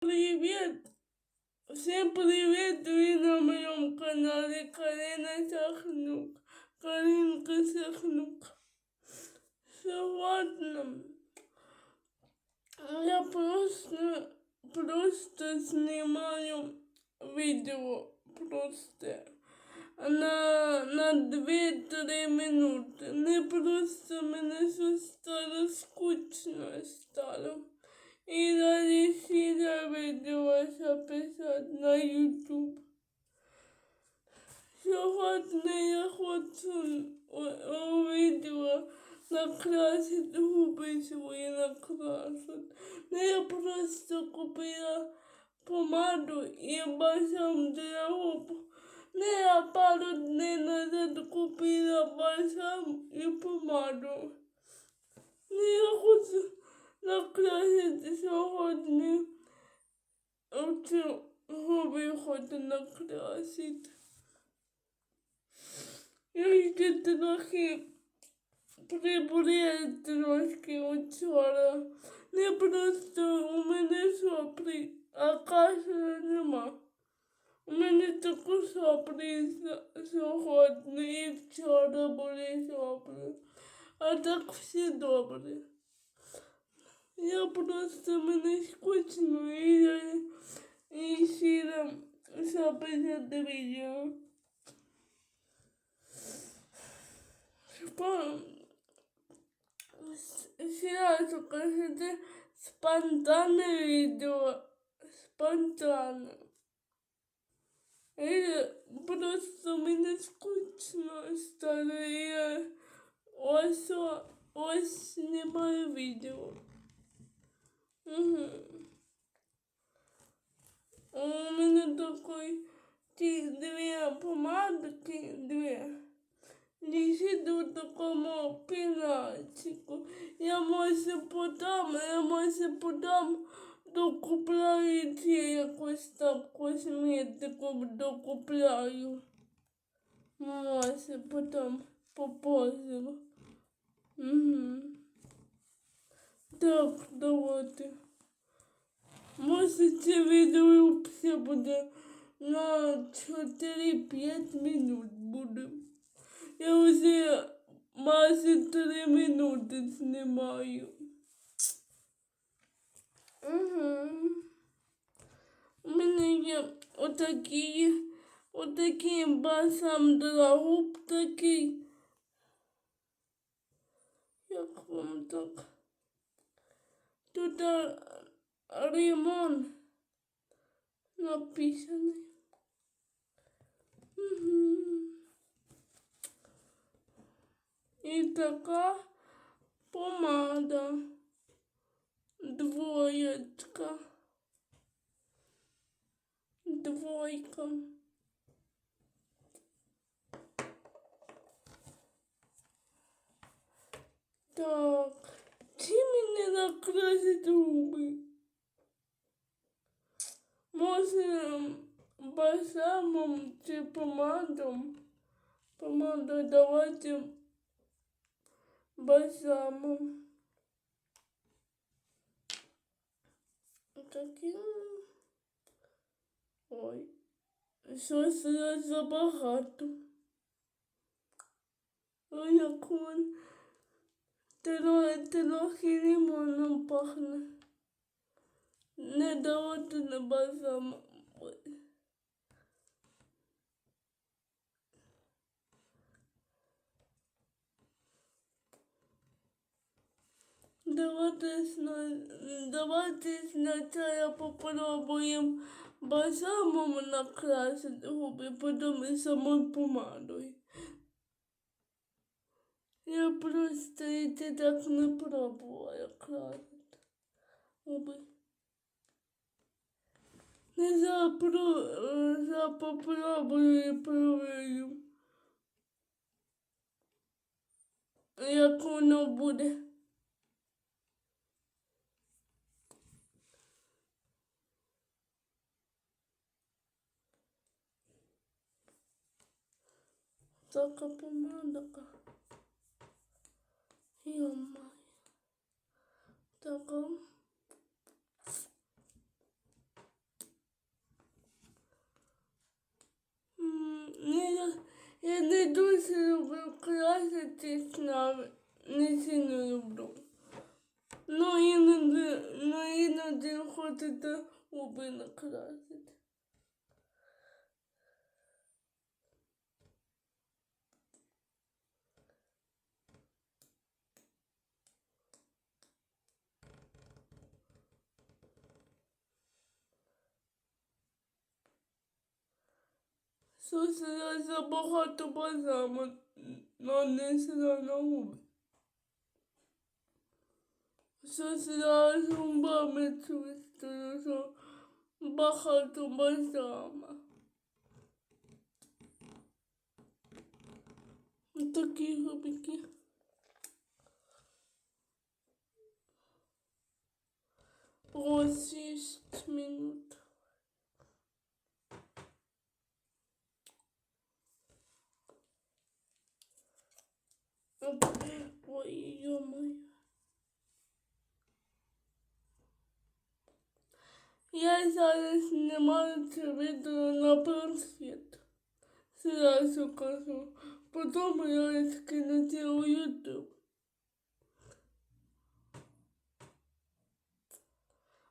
Привет! Всем привет! Вы на моем канале Карина Сахнук. Каринка Сахнук. Сегодня я просто, просто снимаю видео. Просто на, на 2-3 минути. Не просто мене все стало скучно стало. І далі сіля відео записати на YouTube. Сьогодні я хочу у, у відео накрасити губи свої накрасити. Не я просто купила помаду і бальзам для губ. Не я пару днів назад купила бальзам і помаду. Не я хочу накрасити сьогодні. Оцю губи хочу накрасити. Я ще трохи прибурила трошки вчора. Не просто у мене соплі, а кашля нема. У мене таку соплі сьогодні і вчора були соплі. А так все добре. Я просто мене скучно і і сіла записати відео. Сразу кажете спонтанне відео. Спонтанне. І просто мені скучно стало. Я ось, ось знімаю відео. Угу. У мене такой ті дві помадки, дві. Лежить у такому пінатику. Я може подам, я може подам, докупляю ці якось там косметику, докупляю. Може потім попозже. Угу. Так, давайте. Може це відео все буде на 4-5 минут буде. Я вже майже 3 минути знімаю. Угу. У мене є отакі, отакий басам для губ такий. Як вам так? Тут ремонт написаний. Угу. І така помада. Двоєчка. Двойка. Так. Чи мені накрасить губи? Може бальзамом чи помадом? Помаду давайте бальзамом. Таким. Ой. Щось забагато. Ой, як він трохи лимоном пахне. Не давати на бальзам. Ой. Давайте, давайте сначала попробуем бальзамом накрасить губи, потом самой помадой. Я просто это так не пробувала красить губи. Не запро... запопробую і провірю. Як воно буде. Така помадка. Йома. Така. Не, я не дуже люблю краситись навіть. Не сильно люблю. Ну іноді, ну іноді хочеться губи накрасити. Щось я забагато базами нанесла на губи. Щось я зубами чувствую, що багато базами. Такі губики. Ось шість минут. Ой, ё-моё. Я зараз знімаю це відео на планшет. Зразу кажу. Потім я скину це у YouTube.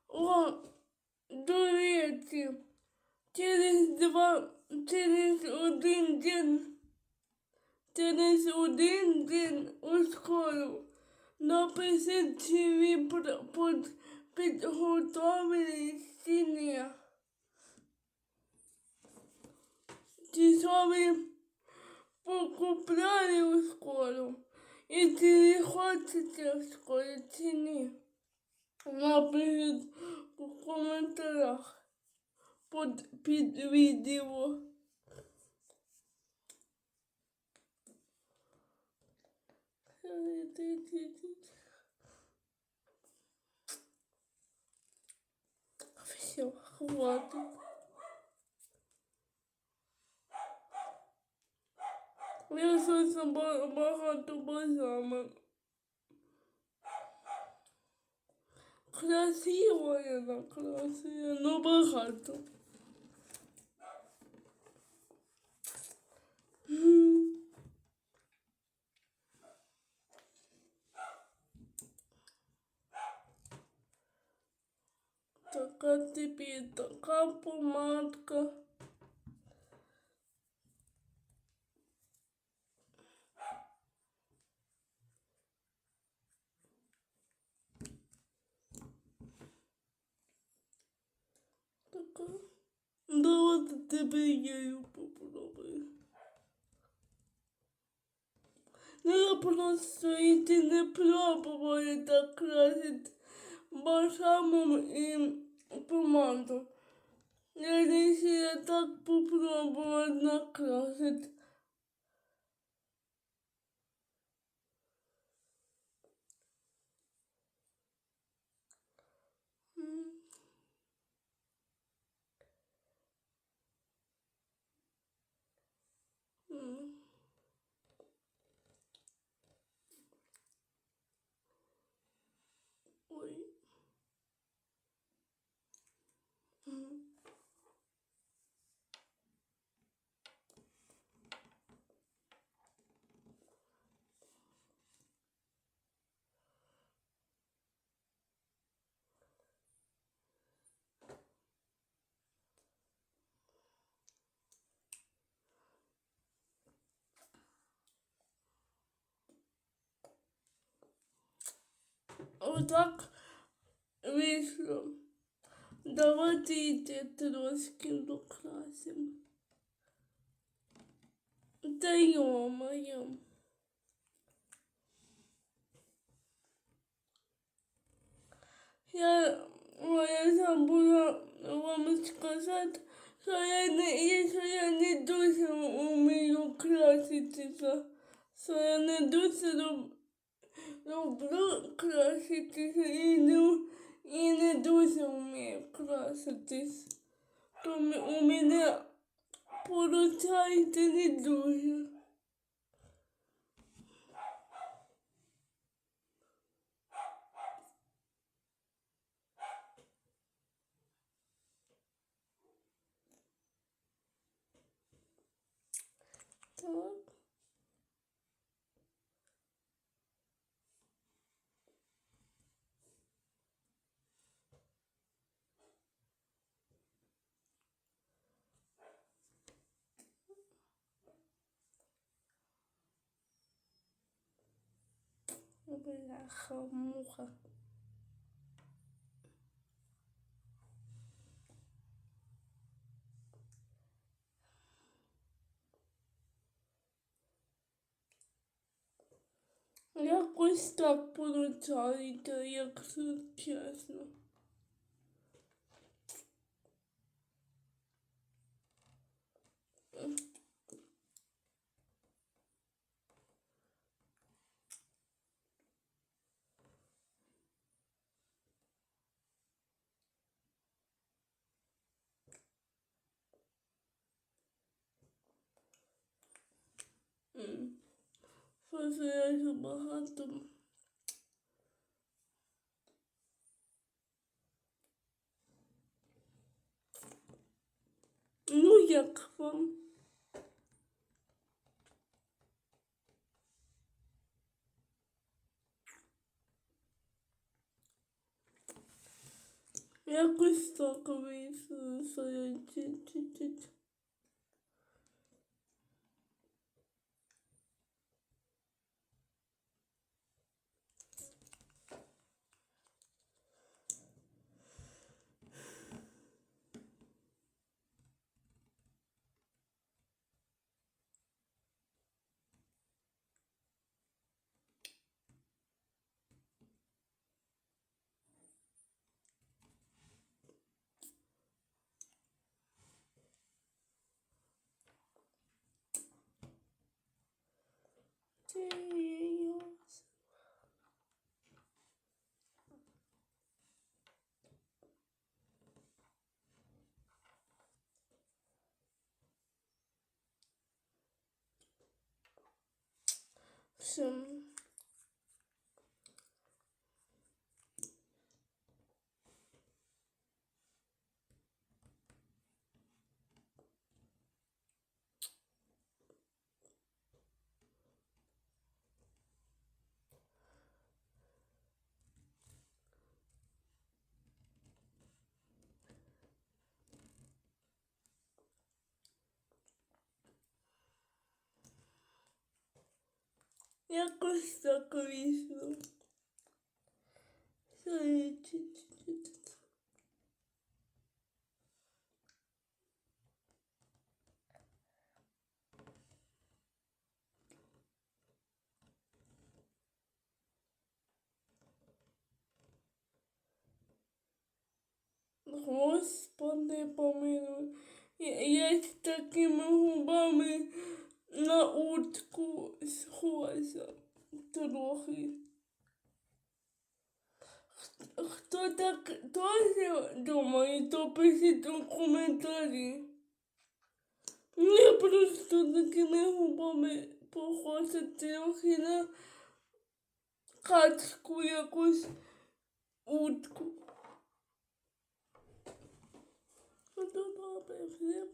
О, до речі, через два, через один день через один день у школу написати чи ви під, підготовили чи ні. Чи що ви покупляли у школу і чи ви хочете в школу чи ні. Напишіть у коментарях під, під відео. Все, хватит. Я щось багато базами. Красиво я накрасила, но багато. Така тобі така помадка. Така. Давайте тебе я її попробую. Ну я просто йти не пробувала так красити бальзамом і помаду. Я решила так попробувала накрасить. Отак вийшло. Давайте йти трошки докрасимо. Та йо-моє. Я, я забула вам сказати, що я не, що я не дуже вмію краситися, що я не дуже люблю люблю краситися і не, і не дуже вмію краситись. Тому у мене виходить не дуже. Так. Бляха-муха. Якось так получається, якщо чесно. Я забагато. Ну, як вам? Якось так вийшло, що я чуть-чуть. Все. Якось так вийшло. Господи, помилуй. Я, я з такими губами на утку схожа трохи. Хто так теж думає, то пишіть у коментарі. Я просто такими губами похожа трохи на качку якусь утку. Все.